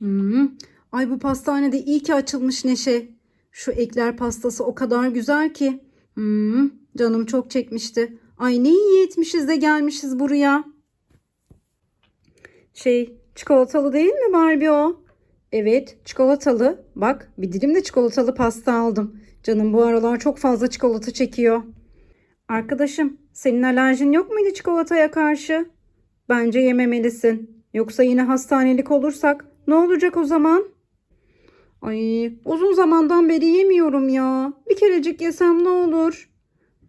Hmm. Ay bu pastane de iyi ki açılmış Neşe. Şu ekler pastası o kadar güzel ki. Hmm. Canım çok çekmişti. Ay ne iyi etmişiz de gelmişiz buraya. Şey çikolatalı değil mi Barbie o? Evet çikolatalı. Bak bir dilim de çikolatalı pasta aldım. Canım bu aralar çok fazla çikolata çekiyor. Arkadaşım senin alerjin yok muydu çikolataya karşı? Bence yememelisin. Yoksa yine hastanelik olursak ne olacak o zaman? Ay uzun zamandan beri yemiyorum ya. Bir kerecik yesem ne olur?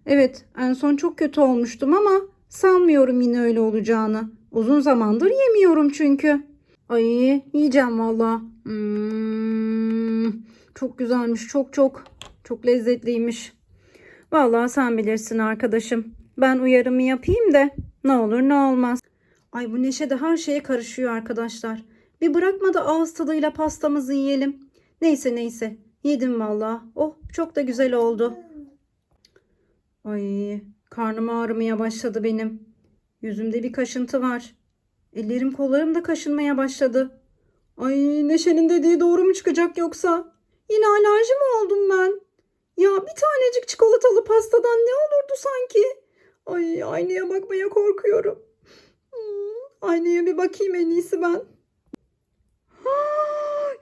Evet en son çok kötü olmuştum ama sanmıyorum yine öyle olacağını. Uzun zamandır yemiyorum çünkü. Ay yiyeceğim valla. Hmm, çok güzelmiş çok çok. Çok lezzetliymiş. Vallahi sen bilirsin arkadaşım. Ben uyarımı yapayım da ne olur ne olmaz. Ay bu Neşe de her şeye karışıyor arkadaşlar. Bir bırakma da ağız tadıyla pastamızı yiyelim. Neyse neyse. Yedim vallahi. Oh çok da güzel oldu. Ay karnım ağrımaya başladı benim. Yüzümde bir kaşıntı var. Ellerim kollarım da kaşınmaya başladı. Ay Neşe'nin dediği doğru mu çıkacak yoksa? Yine alerji mi oldum ben? Ya bir tanecik çikolatalı pastadan ne olurdu sanki? Ay aynaya bakmaya korkuyorum. Hmm, aynaya bir bakayım en iyisi ben.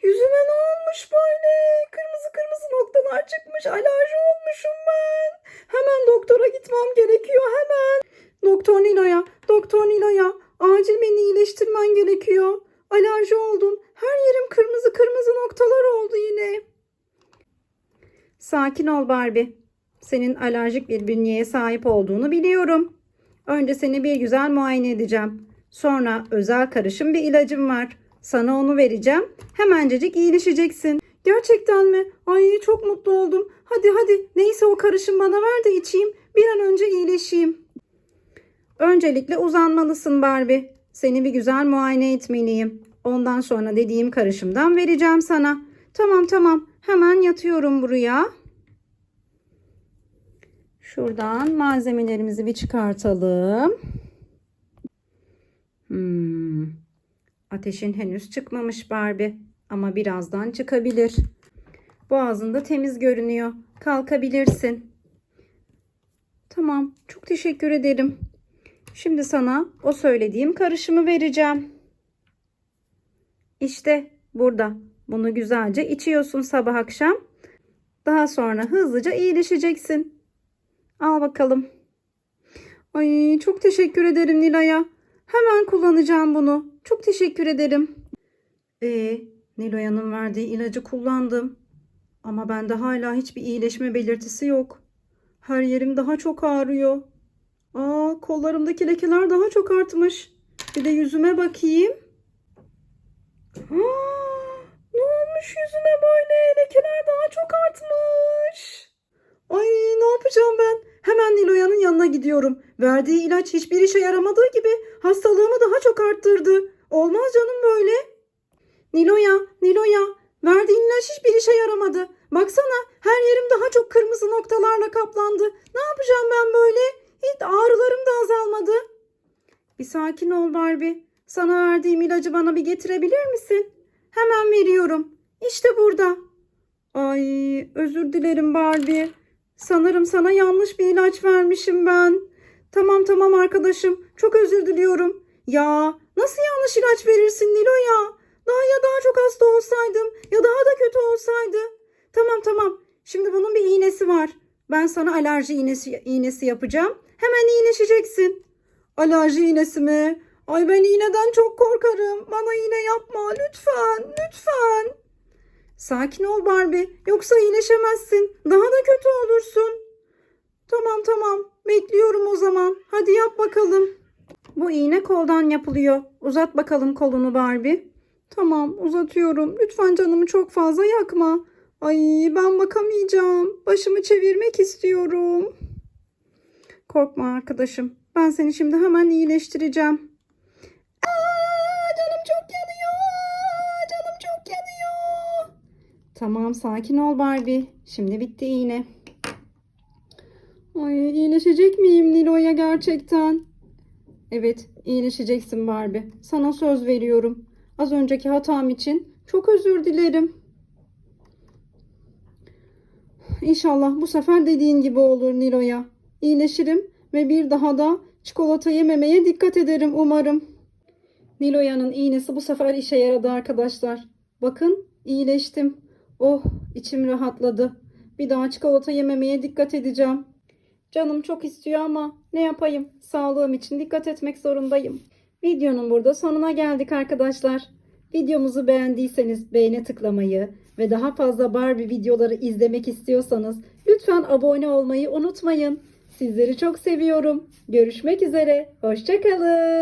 Yüzüme ne olmuş böyle? Kırmızı kırmızı noktalar çıkmış. Alerji olmuşum ben. Hemen doktora gitmem gerekiyor hemen. Doktor Nilo'ya, Doktor Nilo'ya acil beni iyileştirmen gerekiyor. Alerji oldum. Her yerim kırmızı kırmızı noktalar oldu yine. Sakin ol Barbie. Senin alerjik bir bünyeye sahip olduğunu biliyorum. Önce seni bir güzel muayene edeceğim. Sonra özel karışım bir ilacım var. Sana onu vereceğim. Hemencecik iyileşeceksin. Gerçekten mi? Ay çok mutlu oldum. Hadi hadi neyse o karışım bana ver de içeyim. Bir an önce iyileşeyim. Öncelikle uzanmalısın Barbie. Seni bir güzel muayene etmeliyim. Ondan sonra dediğim karışımdan vereceğim sana. Tamam tamam. Hemen yatıyorum buraya. Şuradan malzemelerimizi bir çıkartalım. Hmm. Ateşin henüz çıkmamış Barbie ama birazdan çıkabilir. Boğazında temiz görünüyor. Kalkabilirsin. Tamam, çok teşekkür ederim. Şimdi sana o söylediğim karışımı vereceğim. İşte burada. Bunu güzelce içiyorsun sabah akşam. Daha sonra hızlıca iyileşeceksin. Al bakalım. Ay çok teşekkür ederim Nilay'a. Hemen kullanacağım bunu. Çok teşekkür ederim. Ee, Nilay'ın verdiği ilacı kullandım. Ama bende hala hiçbir iyileşme belirtisi yok. Her yerim daha çok ağrıyor. Aa, kollarımdaki lekeler daha çok artmış. Bir de yüzüme bakayım. Aa, ne olmuş yüzüme böyle? Lekeler daha çok artmış. Ay ne yapacağım ben? Hemen Niloya'nın yanına gidiyorum. Verdiği ilaç hiçbir işe yaramadığı gibi hastalığımı daha çok arttırdı. Olmaz canım böyle. Niloya, Niloya, verdiğin ilaç hiçbir işe yaramadı. Baksana her yerim daha çok kırmızı noktalarla kaplandı. Ne yapacağım ben böyle? Hiç ağrılarım da azalmadı. Bir sakin ol Barbie. Sana verdiğim ilacı bana bir getirebilir misin? Hemen veriyorum. İşte burada. Ay özür dilerim Barbie. Sanırım sana yanlış bir ilaç vermişim ben. Tamam tamam arkadaşım. Çok özür diliyorum. Ya nasıl yanlış ilaç verirsin Nilo ya? Daha ya daha çok hasta olsaydım ya daha da kötü olsaydı. Tamam tamam. Şimdi bunun bir iğnesi var. Ben sana alerji iğnesi, iğnesi yapacağım. Hemen iyileşeceksin. Alerji iğnesi mi? Ay ben iğneden çok korkarım. Bana iğne yapma lütfen, lütfen. Sakin ol Barbie. Yoksa iyileşemezsin. Daha da kötü olursun. Tamam tamam. Bekliyorum o zaman. Hadi yap bakalım. Bu iğne koldan yapılıyor. Uzat bakalım kolunu Barbie. Tamam uzatıyorum. Lütfen canımı çok fazla yakma. Ay ben bakamayacağım. Başımı çevirmek istiyorum. Korkma arkadaşım. Ben seni şimdi hemen iyileştireceğim. Tamam sakin ol Barbie. Şimdi bitti iğne. Ay iyileşecek miyim Nilo'ya gerçekten? Evet iyileşeceksin Barbie. Sana söz veriyorum. Az önceki hatam için Çok özür dilerim. İnşallah bu sefer dediğin gibi olur Nilo'ya. İyileşirim ve bir daha da çikolata yememeye dikkat ederim umarım. Nilo'yanın iğnesi bu sefer işe yaradı arkadaşlar. Bakın iyileştim. Oh içim rahatladı. Bir daha çikolata yememeye dikkat edeceğim. Canım çok istiyor ama ne yapayım? Sağlığım için dikkat etmek zorundayım. Videonun burada sonuna geldik arkadaşlar. Videomuzu beğendiyseniz beğene tıklamayı ve daha fazla Barbie videoları izlemek istiyorsanız lütfen abone olmayı unutmayın. Sizleri çok seviyorum. Görüşmek üzere. Hoşçakalın.